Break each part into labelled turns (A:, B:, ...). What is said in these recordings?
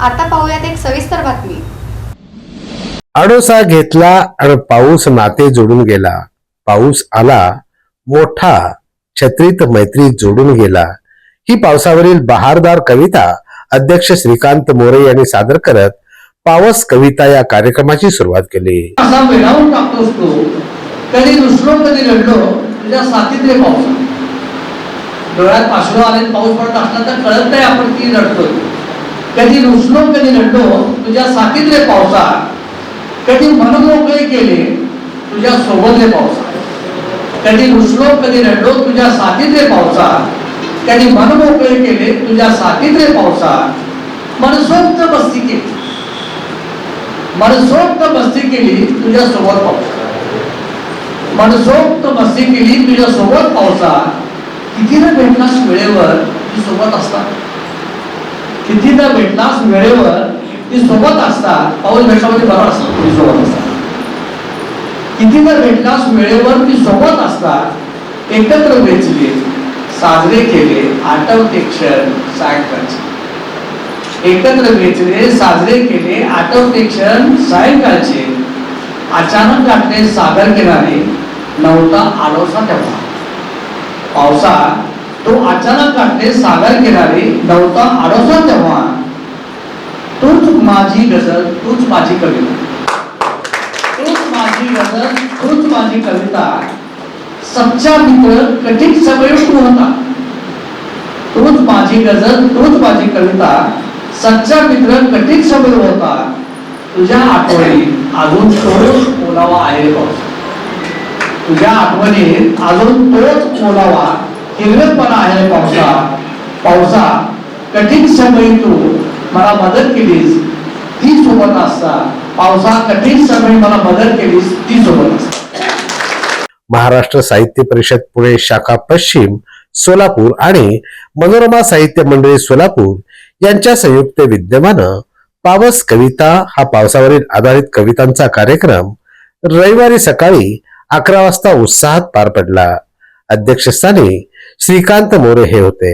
A: आता पाहूयात एक सविस्तर बातमी.
B: आडोसा घेतला आणि पाऊस नाते जोडून गेला. पाऊस आला मोठा छत्रीत मैत्री जोडून गेला. ही पावसावरील बहारदार कविता अध्यक्ष श्रीकांत मोरे यांनी सादर करत पावस कविता या कार्यक्रमाची सुरुवात केली.
C: असा वेळावून टाकतोस तू कधी रुसलो कधी रडलो तुझ्या साथीत रे पाऊस. डोळ्यात पाशलो आले पाऊस पडत असला तर कळत नाही आपण ती रडतोय. कधी रुसलो कधी रडलो तुझ्या साथीत रे पावसा कधी मनमोकळे केले, तुझ्या सोबत रे पावसा कधी रुसलो कधी रडलो तुझ्या साथीत रे पावसा कधी मनमोकळे केले, तुझ्या साथीत रे पावसा मनसोक्त बस्ती केली. मनसोक्त मस्ती केली, तुझ्या सोबत पावसा मनसोक्त मस्ती केली, तुझ्या सोबत पावसा कितीदा भेटलास वेळेवर? ती सोबत असता कितीदा भेटलास वेळेवर ती सोबत असता पाऊस भेटल्यामध्ये बरा असतो ती सोबत असता कितीदा भेटलास वेळेवर ती सोबत असता एकत्र वेचले साजरे केले आठवते क्षण सायंकाळचे एकत्र वेचले साजरे केले आठवते क्षण सायंकाळचे अचानक गाठले सागर किनारे नव्हता आलोसा तेव्हा पावसा तो अचानक गाठले सागर किनारे नव्हता आडोसा तेव्हा. तूच माझी गजल तूच माझी कविता. तूच माझी गजल तूच माझी कविता. सच्चा मित्र कठीण सवय तू होता. तूच माझी गजल तूच माझी कविता. सच्चा मित्र कठीण सवय होता. तुझ्या आठवणी अजून तोच ओलावा आहे पाऊस तुझ्या आठवणीत अजून तोच ओलावा हिरवेपणा आहे पावसा. पावसा कठीण समयी तू मला मदत केलीस ती सोबत असता पावसा कठीण समय मला मदत केलीस ती सोबत असता
B: महाराष्ट्र साहित्य परिषद पुणे शाखा पश्चिम सोलापूर आणि मनोरमा साहित्य मंडळी सोलापूर यांच्या संयुक्त विद्यमानं पावस कविता हा पावसावरील आधारित कवितांचा कार्यक्रम रविवारी सकाळी अकरा वाजता उत्साहात पार पडला. अध्यक्षस्थानी श्रीकांत मोरे हे होते.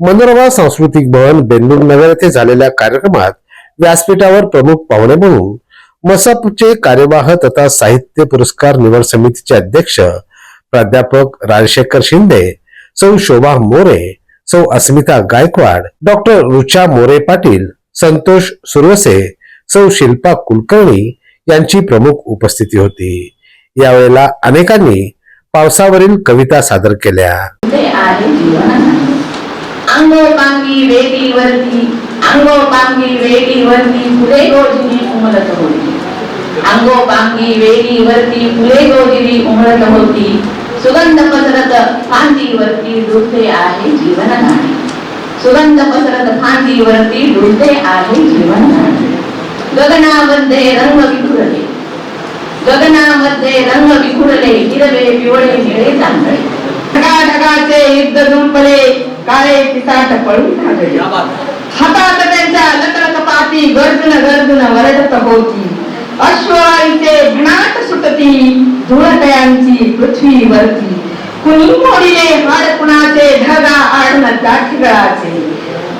B: मनोरमा सांस्कृतिक भवन बेंगळूर नगर येथे झालेल्या कार्यक्रमात व्यासपीठावर प्रमुख पाहुणे म्हणून मसपचे कार्यवाह तथा साहित्य पुरस्कार निवड समितीचे अध्यक्ष प्राध्यापक राजशेखर शिंदे सौ शोभा मोरे सौ अस्मिता गायकवाड डॉक्टर रुचा मोरे पाटील संतोष सुरवसे सौ शिल्पा कुलकर्णी यांची प्रमुख उपस्थिती होती. यावेळेला अनेकांनी पावसावरील कविता सादर केल्या.
D: ते पांगी जीवन अंगोपांगी अंगोपांगी वेटीवरती फुले गोजिरी उमलत होती. अंगोपांगी वेटीवरती फुले गोजिरी उमलत होती. सुगंध पसरत फांदीवरती डुलते आहे जीवनधाणी सुगंध पसरत फांदीवरती डुलते आहे जीवनधाणी गगनामध्ये रंग विखुरले. गगनामध्ये रंग विखुरले हिरवे पिवळे निळे ढगाढगाचे युद्ध जुंपले काळे पिसाट पळून लागले हातात त्यांच्या लटलट पाती गर्जन गर्जन वरडत होती. अश्ववाळीचे भणाट सुटती धुळटयांची पृथ्वीवरती कुणी मोडिले हाड कुणाचे ढगा आडन दाठिगळाचे.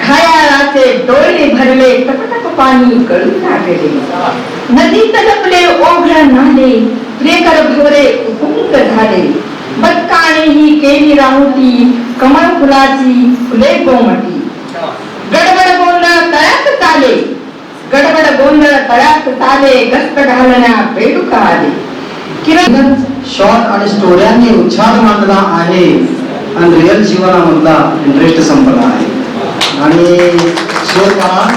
D: घायाळाचे डोळे भरले टपटप पाणी गळून लागले नदीत लपले केली राहुती कमळ फुलाची फुले गोमटी गडबड गोंधळ तळ्यात चाले. गडबड गोंधळ तळ्यात चाले गस्त घालण्या बेडूक आले किरण
C: शॉर्ट आणि स्टोऱ्यांनी उच्छाद मांडला आहे. आणि रिअल जीवनामधला इंटरेस्ट संपला आहे. आणि शेर पहा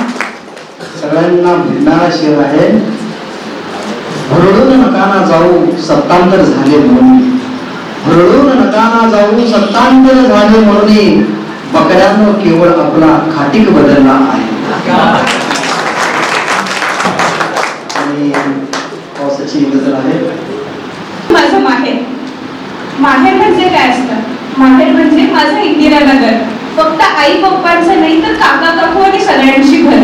C: सगळ्यांना भिडणारा शेर आहे. भरडून नकाना जाऊ सत्तांतर झाले म्हणून. रडून नकाना जाऊ सत्तांतर झाले म्हणून बकऱ्यानं केवळ आपला खाटीक बदलला आहे. आणि पावसाची गजल आहे.
E: माझं माहेर. माहेर म्हणजे काय असतं? माहेर म्हणजे माझं इंदिरानगर फक्त आई पप्पांचं नाही तर काका काकू आणि सगळ्यांची घर.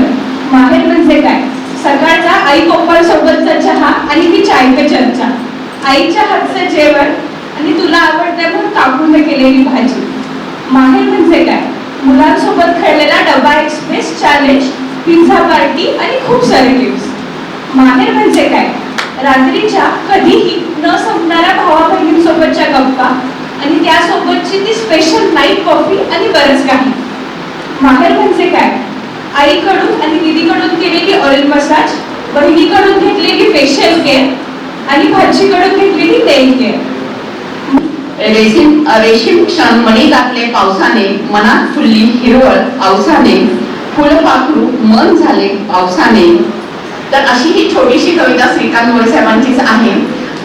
E: माहेर म्हणजे काय? सकाळचा आई पप्पांसोबतचा चहा आणि ती चाय पे चर्चा. आईच्या हातचं जेवण आणि तुला आवडते म्हणून काकूने केलेली भाजी. माहेर म्हणजे काय? मुलांसोबत खेळलेला डबा एक्सप्रेस चॅलेंज पिझ्झा पार्टी आणि खूप सारे गेम्स माहेर म्हणजे काय? रात्रीच्या कधीही न संपणाऱ्या भावा बहिणींसोबतच्या गप्पा आणि त्यासोबतची ती स्पेशल नाईट कॉफी आणि बरंच काही. माहेर म्हणजे काय? आईकडून आणि दिदीकडून केलेली ऑइल मसाज बहिणीकडून घेतलेली फेशियल केअर आणि भाजीकडून घेतलेली तेल केअर
F: रेशीम रेशीम क्षण मणी घातले पावसाने मनात फुलली हिरवळ पावसाने फुलपाखरू मन झाले पावसाने. तर अशी ही छोटीशी कविता श्रीकांत मोरे साहेबांचीच आहे.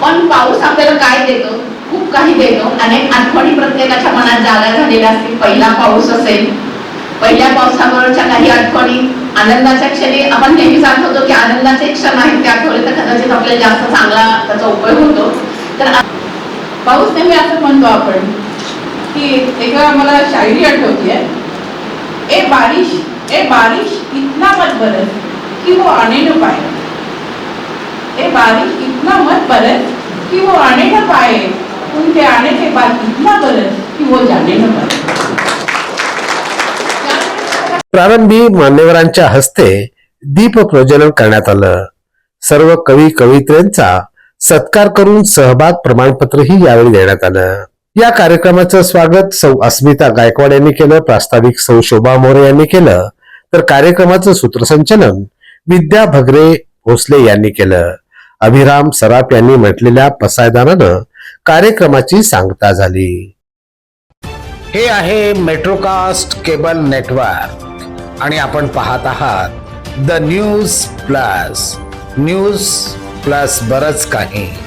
F: पण पाऊस आपल्याला काय देतो? खूप काही देतो. अनेक आठवणी प्रत्येकाच्या मनात जागा झालेल्या असतील. पहिला पाऊस असेल पहिल्या पावसाबरोबरच्या काही आठवणी. आनंदाच्या क्षणी आपण नेहमी जात होतो की आनंदाचे क्षण आहेत ते आठवले तर कदाचित आपल्याला जास्त चांगला त्याचा उपयोग होतो. तर पाऊस नेहमी असं म्हणतो आपण. की एका मला शायरी आठवतीये ए बारिश ए बारिश इतना मत बरस कि वो आने न पाए. ए बारिश इतना मत बरस कि वो आने न पाए. उनके आने के बाद इतना बरस कि वो जाने न पाए.
B: प्रारंभी मान्यवरांच्या हस्ते दीप प्रज्वलन करण्यात आलं. सर्व कवी कवित्रेंचा सत्कार करून सहभाग प्रमाणपत्रही यावेळी देण्यात आलं. या कार्यक्रमाचं स्वागत सौ अस्मिता गायकवाड यांनी केलं प्रास्ताविक सौ शोभा मोरे यांनी केलं तर कार्यक्रमाचं सूत्रसंचलन विद्या भगरे भोसले यांनी केलं. अभिराम सराफ यांनी म्हटलेल्या पसायदानानं कार्यक्रमाची सांगता झाली. हे आहे मेट्रोकास्ट केबल नेटवर्क. आणि आपण पाहत आहात the news plus. News plus बरंच काही.